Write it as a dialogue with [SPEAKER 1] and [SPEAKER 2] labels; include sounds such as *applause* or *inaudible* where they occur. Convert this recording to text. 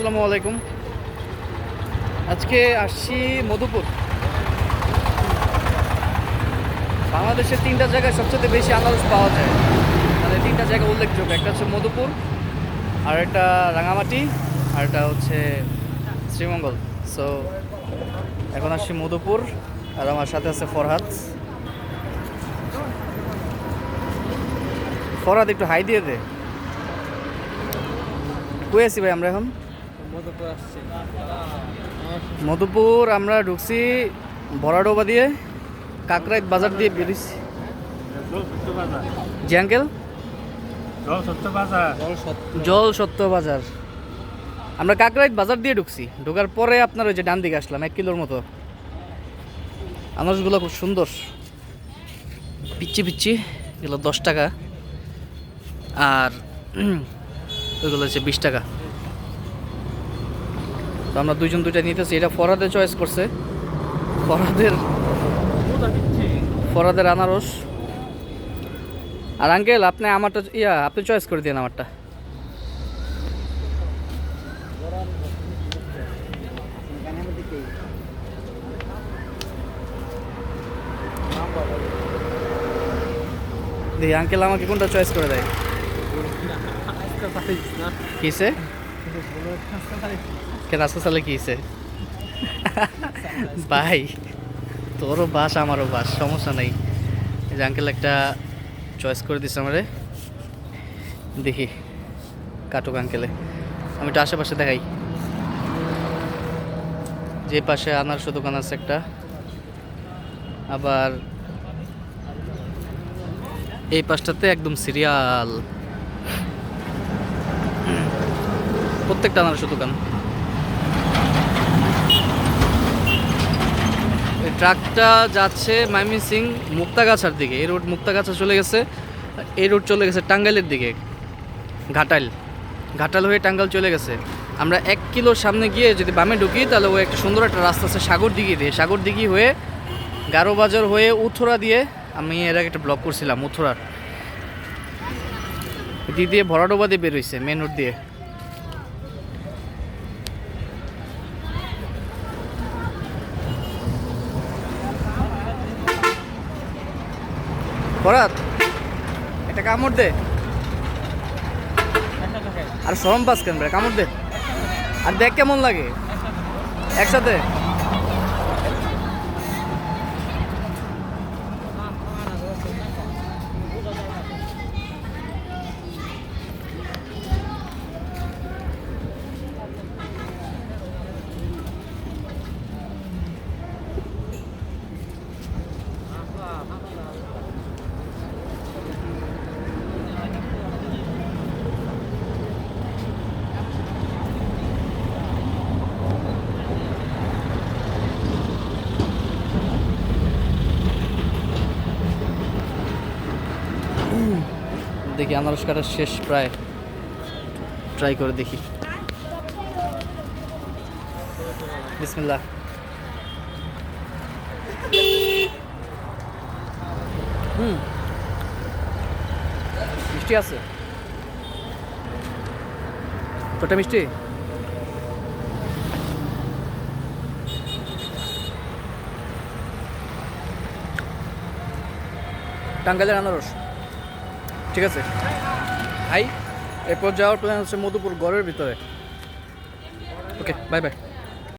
[SPEAKER 1] আসসালামু আলাইকুম। আজকে আসছি মধুপুর। বাংলাদেশের তিনটা জায়গায় সবচেয়ে বেশি আনারস পাওয়া যায়। মানে তিনটা জায়গা উল্লেখযোগ্য। একটা হচ্ছে মধুপুর, আর একটা রাঙামাটি, আর একটা হচ্ছে শ্রীমঙ্গল। সো এখন আসছি মধুপুর, আর আমার সাথে আছে ফরহাদ। ফরহাদ, একটু হাই দিয়ে দে। কই আছি ভাই আমরা এখন?
[SPEAKER 2] মধুপুর
[SPEAKER 1] আমরা ঢুকছি ভরাডোবা দিয়ে কাকরাইত বাজার দিয়ে বেরিয়েছি জি আঙ্কেল?
[SPEAKER 2] জল সত্য
[SPEAKER 1] বাজার। আমরা কাকরাইত বাজার দিয়ে ঢুকছি। ঢোকার পরে আপনার ওই যে ডান দিকে আসলাম, এক কিলোর মতো। আনারসগুলো খুব সুন্দর। পিচ্ছি পিচ্ছি এগুলো দশ টাকা। আর *clears throat* ওইগুলো হচ্ছে বিশ টাকা। তো আমরা দুইজন দুইটা নিতেছি। এটা ফরাদে চয়েস করছে। ফরাদের ফরাদের আনারস। আর আঙ্কেল আপনি আমারটা ইয়া আপনি চয়েস করে দিন আমারটা। আঙ্কেল আমাকে কোনটা চয়েস করে দেয়? *laughs* কিসে? রাস্তা চালে কিসে ভাই, তোরও বাস, আমারও বাস, সমস্যা নেই। এই যে আঙ্কেল একটা চয়েস করে দিচ্ছে আমারে। দেখি, কাটুক আঙ্কেলে আমি একটু আশেপাশে দেখাই। যে পাশে আনারস দোকান আছে একটা। আবার এই পাশটাতে একদম সিরিয়াল প্রত্যেকটা আনারস দোকান। ট্রাকটা যাচ্ছে ময়মনসিং মুক্তাগাছার দিকে। এই রোড মুক্তাগাছা চলে গেছে। এই রোড চলে গেছে টাঙ্গাইলের দিকে ঘাটাইল ঘাটাল হয়ে টাঙ্গাল চলে গেছে। আমরা এক কিলো সামনে গিয়ে যদি বামে ঢুকি, তাহলে ও একটা সুন্দর একটা রাস্তা আছে সাগর দিঘি দিয়ে। সাগর দিঘি হয়ে গারো বাজার হয়ে উথুরা দিয়ে আমি এর আগে একটা ব্লক করছিলাম উথুরার দিক দিয়ে ভরাডোবা দিয়ে বেরোইছে মেন রোড দিয়ে। ভরাত একটা কামড় দে। আর সরম পাস কেন কামড় দে। আর দেখ কেমন লাগে। একসাথে। দেখি আনারস কাটার শেষ প্রায়। ট্রাই করে দেখি। বিসমিল্লাহ। হুম। মিষ্টি আছে? তোটা মিষ্টি? টাঙ্গাইলের আনারস। ঠিক আছে? হাই এরপর যাওয়ার প্ল্যান হচ্ছে মধুপুর গড়ের ভিতরে। Okay bye bye